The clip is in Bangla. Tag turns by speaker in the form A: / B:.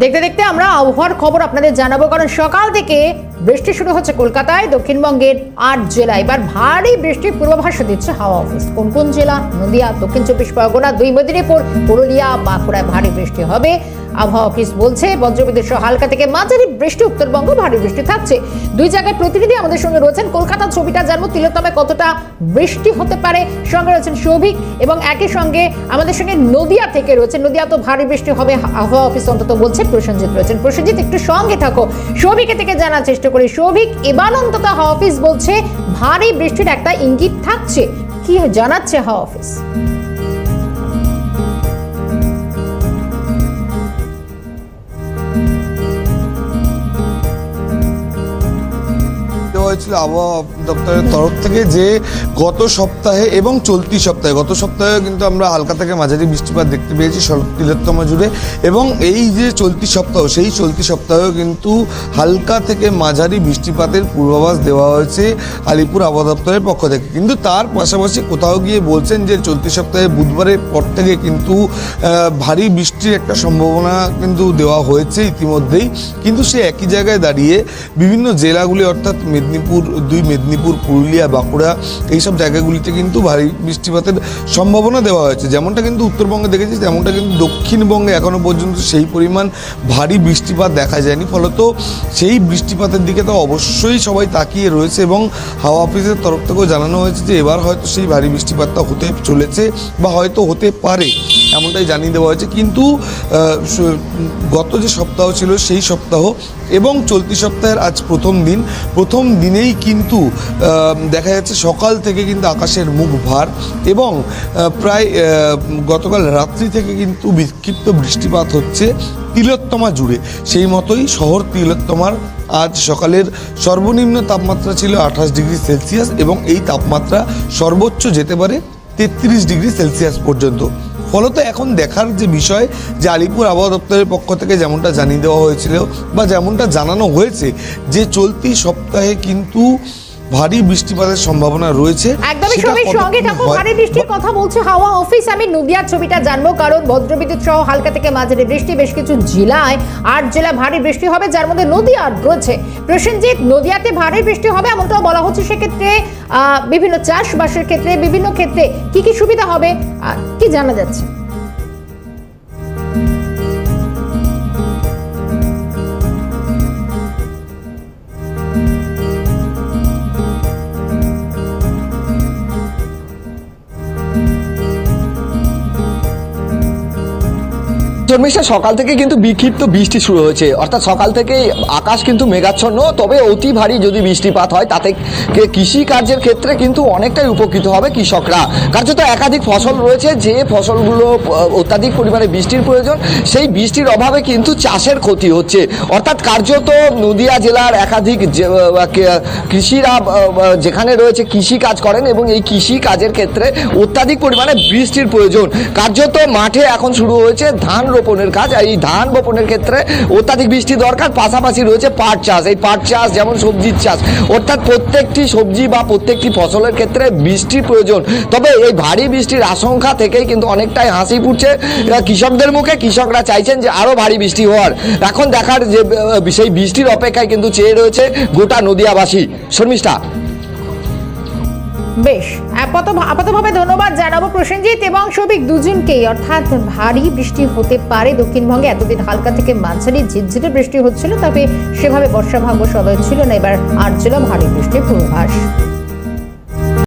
A: দেখতে দেখতে আমরা আবহাওয়ার খবর আপনাদের জানাব, কারণ সকাল থেকে বৃষ্টি শুরু হচ্ছে কলকাতায়, দক্ষিণবঙ্গের আট জেলা। এবার ভারী বৃষ্টির পূর্বাভাস দিচ্ছে হাওয়া অফিস। কোন কোন জেলা? নদিয়া, দক্ষিণ চব্বিশ পরগনা, দুই মেদিনীপুর, পুরুলিয়া, বাঁকুড়ায় ভারী বৃষ্টি হবে। আবহাওয়া অফিস বলছে, বজ্রবিদ্যুৎ সহ হালকা থেকে মাঝারি বৃষ্টি, উত্তরবঙ্গ ভারী বৃষ্টি থাকছে। দুই জায়গায় প্রতিনিধি আমাদের সঙ্গে রয়েছেন কলকাতা ছবিটা জানব, তিলোত্তমায় কতটা বৃষ্টি হতে পারে, সঙ্গে রয়েছেন সৌভিক এবং একই সঙ্গে আমাদের সঙ্গে নদিয়া থেকে রয়েছে নদিয়া তো ভারী বৃষ্টি হবে, আবহাওয়া অফিস অন্তত বলছে, প্রসেনজিৎ রয়েছেন। প্রসেনজিৎ, একটু সঙ্গে থাকো সৌভিকে থেকে জানার চেষ্টা করি। সৌভিক এবার অন্তত হাওয়া অফিস বলছে, ভারী বৃষ্টির একটা ইঙ্গিত থাকছে, কি জানাচ্ছে হাওয়া অফিস?
B: হয়েছিল আবহাওয়া দপ্তরের তরফ থেকে যে গত সপ্তাহে এবং চলতি সপ্তাহে, গত সপ্তাহে কিন্তু আমরা হালকা থেকে মাঝারি বৃষ্টিপাত দেখতে পেয়েছি তিলোত্তমা জুড়ে এবং এই যে চলতি সপ্তাহ, সেই চলতি সপ্তাহেও কিন্তু হালকা থেকে মাঝারি বৃষ্টিপাতের পূর্বাভাস দেওয়া হয়েছে আলিপুর আবহাওয়া দপ্তরের পক্ষ থেকে। কিন্তু তার পাশাপাশি কোথাও গিয়ে বলছেন যে চলতি সপ্তাহে বুধবারের পর থেকে কিন্তু ভারী বৃষ্টির একটা সম্ভাবনা কিন্তু দেওয়া হয়েছে ইতিমধ্যেই। কিন্তু সে একই জায়গায় দাঁড়িয়ে বিভিন্ন জেলাগুলি, অর্থাৎ মেদিনীপুর দুই মেদিনীপুর, পুরুলিয়া, বাঁকুড়া এইসব জায়গাগুলিতে কিন্তু ভারী বৃষ্টিপাতের সম্ভাবনা দেওয়া হয়েছে। যেমনটা কিন্তু উত্তরবঙ্গে দেখেছি, তেমনটা কিন্তু দক্ষিণবঙ্গে এখনও পর্যন্ত সেই পরিমাণ ভারী বৃষ্টিপাত দেখা যায়নি। ফলত সেই বৃষ্টিপাতের দিকে তো অবশ্যই সবাই তাকিয়ে রয়েছে এবং হাওয়া অফিসের তরফ থেকেও জানানো হয়েছে যে এবার হয়তো সেই ভারী বৃষ্টিপাতটা হতে চলেছে বা হয়তো হতে পারে। এমনটাই জানিয়ে দেওয়া হয়েছে। কিন্তু গত যে সপ্তাহ ছিল সেই সপ্তাহ এবং চলতি সপ্তাহের আজ প্রথম দিন, প্রথম দিনেই কিন্তু দেখা যাচ্ছে সকাল থেকে কিন্তু আকাশের মুখ ভার এবং প্রায় গতকাল রাত্রি থেকে কিন্তু বিক্ষিপ্ত বৃষ্টিপাত হচ্ছে তিলোত্তমা জুড়ে। সেই মতোই শহর তিলোত্তমার আজ সকালের সর্বনিম্ন তাপমাত্রা ছিল আঠাশ ডিগ্রি সেলসিয়াস এবং এই তাপমাত্রা সর্বোচ্চ যেতে পারে তেত্রিশ ডিগ্রি সেলসিয়াস পর্যন্ত। ফলত এখন দেখার যে বিষয় যে আলিপুর আবহাওয়া দপ্তরের পক্ষ থেকে যেমনটা জানিয়ে দেওয়া হয়েছিল বা যেমনটা জানানো হয়েছে যে চলতি সপ্তাহে কিন্তু ভারী বৃষ্টিপাতের সম্ভাবনা রয়েছে।
A: একদমই
B: সেটা
A: সঙ্গে থাকো ভারী বৃষ্টির কথা বলছে হাওয়া অফিস। আমি নদিয়ার ছবিটা জানব কারণ বজ্রবিদ্যুৎ সহ হালকা থেকে মাঝারি বৃষ্টি বেশ কিছু জেলায় আট জেলা ভারী বৃষ্টি হবে যার মধ্যে নদিয়া রয়েছে। প্রসেনজিৎ নদিয়াতে ভারী বৃষ্টি হবে এমনটাও বলা হচ্ছে। সেক্ষেত্রে বিভিন্ন চাষবাসের ক্ষেত্রে বিভিন্ন ক্ষেত্রে কি কি সুবিধা হবে? কি জানা যাচ্ছে?
C: চর্মিষ্ঠা সকাল থেকে কিন্তু বিক্ষিপ্ত বৃষ্টি শুরু হয়েছে। অর্থাৎ সকাল থেকে আকাশ কিন্তু মেঘাচ্ছন্ন, তবে অতি ভারী যদি বৃষ্টিপাত হয়, তাতে কে- কৃষি কার্যের ক্ষেত্রে কিন্তু অনেকটাই উপকৃত হবে কৃষকরা। কার্যত একাধিক ফসল রয়েছে, যে ফসলগুলো অত্যাধিক পরিমাণে বৃষ্টির প্রয়োজন, সেই বৃষ্টির অভাবে কিন্তু চাষের ক্ষতি হচ্ছে। অর্থাৎ কার্যত নদিয়া জেলার একাধিক কৃষিরা যেখানে রয়েছে কৃষি কাজ করেন এবং এই কৃষি কাজের ক্ষেত্রে অত্যাধিক পরিমাণে বৃষ্টির প্রয়োজন। কার্যত মাঠে এখন শুরু হয়েছে ধান রোপণের কাজ এই ধান রোপণের ক্ষেত্রে অত্যাধিক বৃষ্টি দরকার, পাশাপাশি রয়েছে পাট চাষ। এই পাট চাষ যেমন সবজির চাষ, অর্থাৎ প্রত্যেকটি সবজি বা প্রত্যেকটি ফসলের ক্ষেত্রে বৃষ্টির প্রয়োজন। তবে এই ভারী বৃষ্টির আশঙ্কা থেকেই কিন্তু অনেকটাই হাসি ফুটছে কৃষকদের মুখে। কৃষকরা চাইছেন যে আরও ভারী বৃষ্টি হওয়ার। এখন দেখার যে সেই বৃষ্টির অপেক্ষায় কিন্তু চেয়ে রয়েছে গোটা নদিয়াবাসী। শর্মিষ্ঠা।
A: বেশ, আপাত আপাতভাবে ধন্যবাদ জানাব প্রসেনজিৎ এবং সবিক দুজনকেই। অর্থাৎ ভারী বৃষ্টি হতে পারে দক্ষিণবঙ্গে, এতদিন হালকা থেকে মাঝারি ঝিরঝিরে বৃষ্টি হচ্ছিল, তবে সেভাবে বর্ষাভাঙ্গ সদয় ছিল না। এবার আর ছিল ভারী বৃষ্টির পূর্বাভাস।